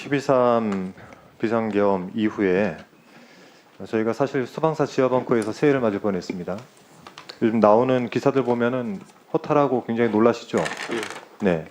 12.3 비상계엄 이후에 저희가 사실 수방사 지하벙커에서 새해를 맞을 뻔했습니다. 요즘 나오는 기사들 보면은 허탈하고 굉장히 놀라시죠? 네.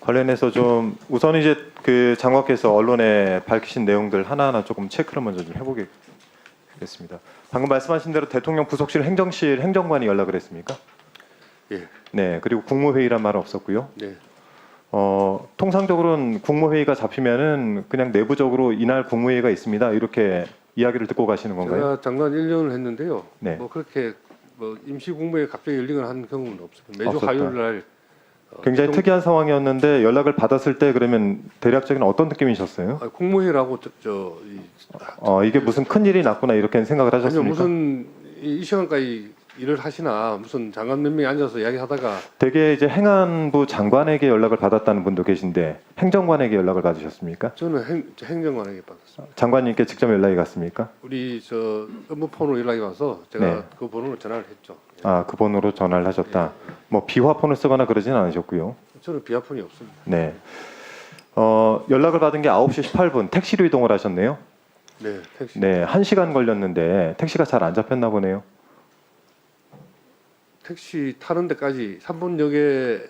관련해서 좀 우선 이제 그 장관께서 언론에 밝히신 내용들 하나하나 조금 체크를 먼저 좀 해보겠습니다. 방금 말씀하신 대로 대통령 부속실 행정실 행정관이 연락을 했습니까? 예. 네. 그리고 국무회의란 말은 없었고요. 네. 어, 통상적으로는 국무회의가 잡히면은 그냥 내부적으로 이날 국무회의가 있습니다. 이렇게 이야기를 듣고 가시는 건가요? 제가 장관 1년을 했는데요. 네. 뭐 그렇게 뭐 임시 국무회 갑자기 열리거나 하는 경우는 없습니다. 매주 없었다. 화요일 날 어, 굉장히 대통- 특이한 상황이었는데 연락을 받았을 때 그러면 대략적인 어떤 느낌이셨어요? 아, 국무회라고 저, 저 이, 어, 이게 무슨 큰 일이 났구나 이렇게 생각을 아니요 하셨습니까? 무슨 이, 이 시간까지 일을 하시나 무슨 장관 몇 명이 앉아서 이야기하다가 되게 이제 행안부 장관에게 연락을 받았다는 분도 계신데 행정관에게 연락을 받으셨습니까? 저는 행, 저 행정관에게 받았습니다. 장관님께 직접 연락이 갔습니까? 우리 저 업무폰으로 연락이 와서 제가 네. 그 번호로 전화를 했죠. 아, 그 번호로 전화를 하셨다. 뭐 비화폰을 쓰거나 그러진 않으셨고요. 저는 비아폰이 없습니다. 네. 어, 연락을 받은 게 9시 18분 택시로 이동을 하셨네요. 네, 택시. 네, 1시간 걸렸는데 택시가 잘 안 잡혔나 보네요. 택시 타는 데까지 3분역에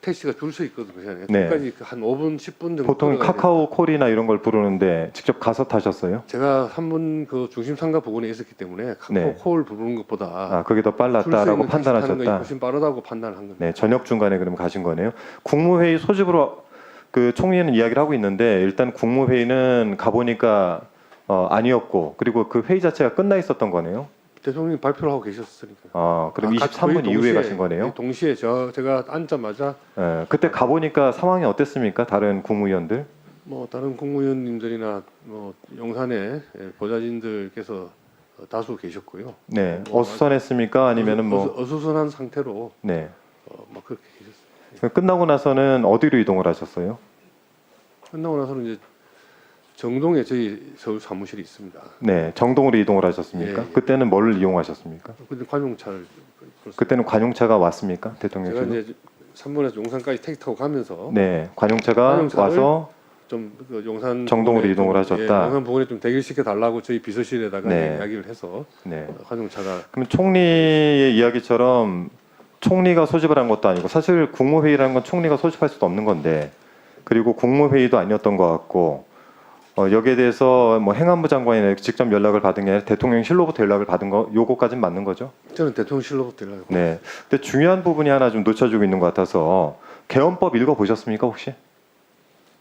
택시가 줄 서 있거든요. 그냥 네. 거기까지 한 5분 10분 정도. 보통. 카카오 콜이나 이런 걸 부르는데 직접 가서 타셨어요? 제가 3분 그 중심 상가 부근에 있었기 때문에 카카오 네. 콜 부르는 것보다 아, 그게 더 빨랐다라고 판단하셨다. 훨씬 빠르다고 판단한 겁니다. 네, 저녁 중간에 그럼 가신 거네요. 국무회의 소집으로 그 총리는 이야기를 하고 있는데 일단 국무회의는 가보니까 어, 아니었고 그리고 그 회의 자체가 끝나 있었던 거네요. 대통령이 발표를 하고 계셨으니까. 어, 그럼 아, 23분 거의 이후에 가신 거네요. 거의 동시에 저 제가 앉자마자 예, 그때 가 보니까 상황이 어땠습니까? 다른 국무위원들? 뭐 다른 국무위원님들이나 뭐 용산의 예, 보좌진들께서 어, 다수 계셨고요. 네, 뭐, 어수선했습니까? 아니면은 뭐, 어수, 어수선한 상태로 네. 어, 막 그렇게 계셨어요. 끝나고 나서는 어디로 이동을 하셨어요? 끝나고 나서는 이제 정동에 저희 서울 사무실이 있습니다. 네, 정동으로 이동을 하셨습니까? 예, 예. 그때는 뭘 이용하셨습니까? 근데 관용차를. 그때는 관용차가 왔습니까? 제가 대통령실로? 이제 3번에서 용산까지 택시 타고 가면서 네, 관용차가 관용차를 와서 좀그 용산 정동으로 부근에 이동을 좀, 하셨다. 예, 용산 부근에 좀 대기시켜 달라고 저희 비서실에다가 네. 이야기를 해서 네. 어, 관용차가 그럼 총리의 이야기처럼 총리가 소집을 한 것도 아니고 사실 국무회의라는 건 총리가 소집할 수도 없는 건데 그리고 국무회의도 아니었던 것 같고 어, 여기에 대해서 뭐 행안부 장관이 직접 연락을 받은 게 아니라 대통령실로부터 연락을 받은 거 요거까지는 맞는 거죠? 저는 대통령실로부터 연락을 네. 근데 중요한 부분이 하나 좀 놓쳐지고 있는 것 같아서 개헌법 읽어 보셨습니까 혹시?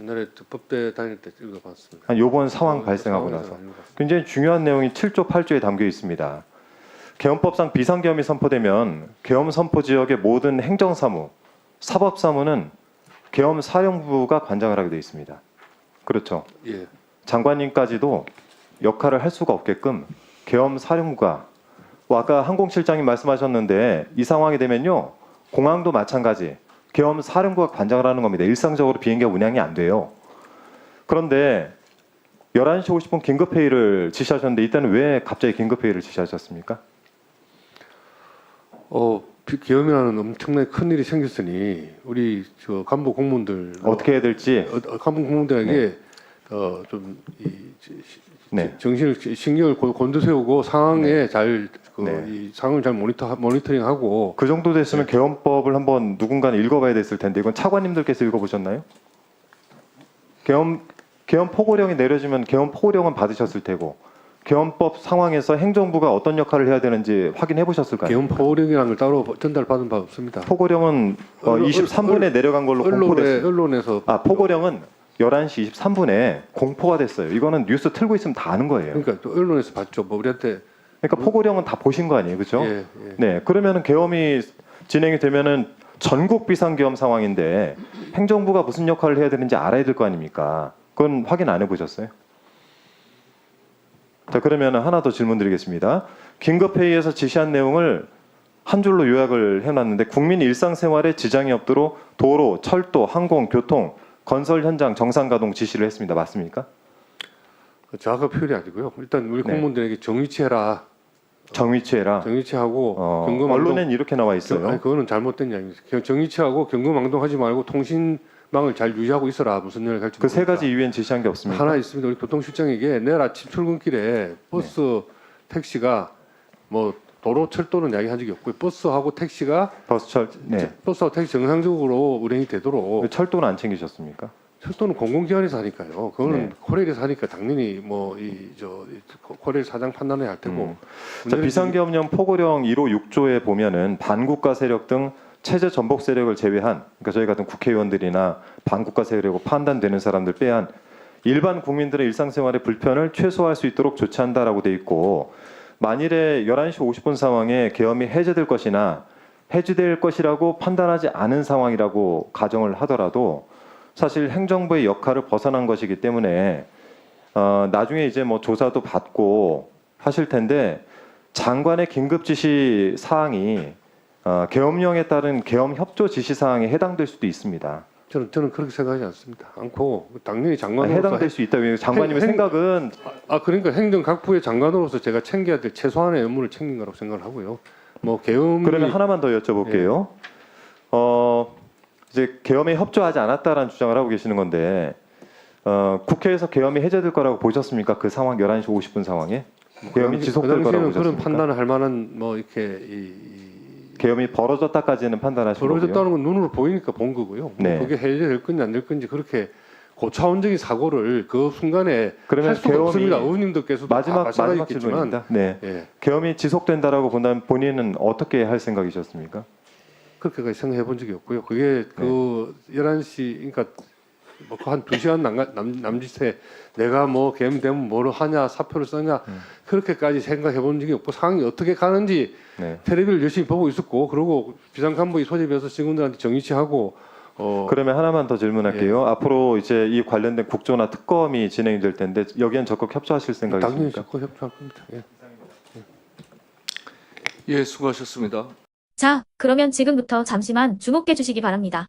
옛날에 저 법대 다닐 때 읽어봤습니다. 한 요번 상황 어, 발생하고 상황에서 나서 읽어봤습니다. 굉장히 중요한 내용이 7조 8조에 담겨 있습니다. 개헌법상 비상계엄이 선포되면 계엄 선포 지역의 모든 행정사무, 사법사무는 계엄 사령부가 관장을 하게 되어 있습니다. 그렇죠. 예. 장관님까지도 역할을 할 수가 없게끔 계엄 사령부가 뭐 아까 항공실장님 말씀하셨는데 이 상황이 되면요 공항도 마찬가지 계엄 사령부가 관장을 하는 겁니다. 일상적으로 비행기가 운항이 안 돼요. 그런데 11시 50분 긴급 회의를 지시하셨는데 이때는 왜 갑자기 긴급 회의를 지시하셨습니까? 어, 비- 계엄이라는 엄청나게 큰 일이 생겼으니 우리 저 간부 공무원들 어떻게 해야 될지 어, 어, 간부 공무원들에게 어, 좀이 네. 정신을 신경을 고- 곤두세우고 상황에 잘 그, 네. 이 상황을 잘 모니터 모니터링하고 그 정도 됐으면 계엄법을 한번 누군가는 읽어봐야 됐을 텐데 이건 차관님들께서 읽어보셨나요? 계엄 계엄 포고령이 내려지면 계엄 포고령은 받으셨을 테고 계엄법 상황에서 행정부가 어떤 역할을 해야 되는지 확인해 보셨을 거아요 계엄 포고령이라는 걸 따로 전달 받은 바 없습니다. 포고령은 어, 언론- 23분에 내려간 걸로 언론에 공포됐어요. 언론에서 아 포고령은 11시 23분에 공포가 됐어요. 이거는 뉴스 틀고 있으면 다 아는 거예요. 그러니까 또 언론에서 봤죠. 뭐 우리한테 그러니까 포고령은 다 보신 거 아니에요, 그렇죠? 예, 예. 네, 그러면은 계엄이 진행이 되면은 전국 비상계엄 상황인데 행정부가 무슨 역할을 해야 되는지 알아야 될 거 아닙니까? 그건 확인 안 해보셨어요? 자, 그러면 하나 더 질문 드리겠습니다. 긴급회의에서 지시한 내용을 한 줄로 요약을 해놨는데 국민 일상생활에 지장이 없도록 도로, 철도, 항공, 교통, 건설 현장 정상 가동 지시를 했습니다. 맞습니까? 정확한 표현이 아니고요. 일단 우리 네. 공무원들에게 정위치해라. 정위치해라. 정위치하고 어, 경고망동 언론엔 이렇게 나와 있어요. 아니, 그거는 잘못된 이야기입니다. 경- 정위치하고 경고망동하지 말고 통신 망을 잘 유지하고 있어라 무슨 일을 갈지 그 세. 가지 이후엔 지시한 게 없습니까? 하나 있습니다. 우리 교통실장에게 내일 아침 출근길에 버스 네. 택시가 뭐 도로 철도는 이야기한 적이 없고요. 버스하고 택시가 버스철 네. 버스하고 택시 정상적으로 운행이 되도록 철도는 안 챙기셨습니까? 철도는 공공기관에서 하니까요. 그거는 네. 코레일에서 하니까 당연히 뭐 이 저 코레일 사장 판단을 할 테고. 음. 자, 비상계엄령 포고령 1호 6조에 보면은 반국가 세력 등 체제 전복 세력을 제외한 그러니까 저희 같은 국회의원들이나 반국가 세력으로 판단되는 사람들 빼한 일반 국민들의 일상생활의 불편을 최소화할 수 있도록 조치한다라고 돼 있고 만일에 11시 50분 상황에 계엄이 해제될 것이나 해제될 것이라고 판단하지 않은 상황이라고 가정을 하더라도 사실 행정부의 역할을 벗어난 것이기 때문에 어, 나중에 이제 뭐 조사도 받고 하실 텐데 장관의 긴급 지시 사항이 어, 계엄령에 따른 계엄 협조 지시 사항에 해당될 수도 있습니다. 저는 저는 그렇게 생각하지 않습니다. 않고 당연히 아니, 장관으로서 해당될 수 있다. 왜 장관님의 행- 생각은 아 그러니까 행정각부의 장관으로서 제가 챙겨야 될 최소한의 의무를 챙긴 거라고 생각을 하고요. 뭐 계엄이 그러면 하나만 더 여쭤볼게요. 어, 이제 계엄에 협조하지 않았다라는 주장을 하고 계시는 건데 어, 국회에서 계엄이 해제될 거라고 보셨습니까? 그 상황 11시 50분 상황에 계엄이 그 지속될 거라고 당시에는 그런 보셨습니까? 판단을 할 만한 뭐 이렇게 이, 이 계엄이 벌어졌다까지는 판단하신 거고요. 벌어졌다는 건 눈으로 보이니까 본 거고요. 뭐 네. 그게 해제될 건지 안 될 건지 그렇게 고차원적인 사고를 그 순간에 그러면 계엄이 다 마지막 마지막 질문입니다. 네. 예, 계엄이 지속된다라고 본다면 본인은 어떻게 할 생각이셨습니까? 그렇게까지 생각해 본 적이 없고요. 그게 그 11시 그러니까 뭐한 2시간 남, 남, 남짓에 내가 뭐 계엄이 되면 뭐를 하냐 사표를 써냐 음. 그렇게까지 생각해 본 적이 없고 상황이 어떻게 가는지 네. 텔레비를 열심히 보고 있었고 그리고 비상간부의 소집해서 직원들한테 정리치하고 어 그러면 하나만 더 질문할게요. 앞으로 이제 이 관련된 국조나 특검이 진행될 텐데 여기엔 적극 협조하실 당연히 생각이십니까? 적극 협조할 겁니다. 예. 예, 수고하셨습니다. 자, 그러면 지금부터 잠시만 주목해 주시기 바랍니다.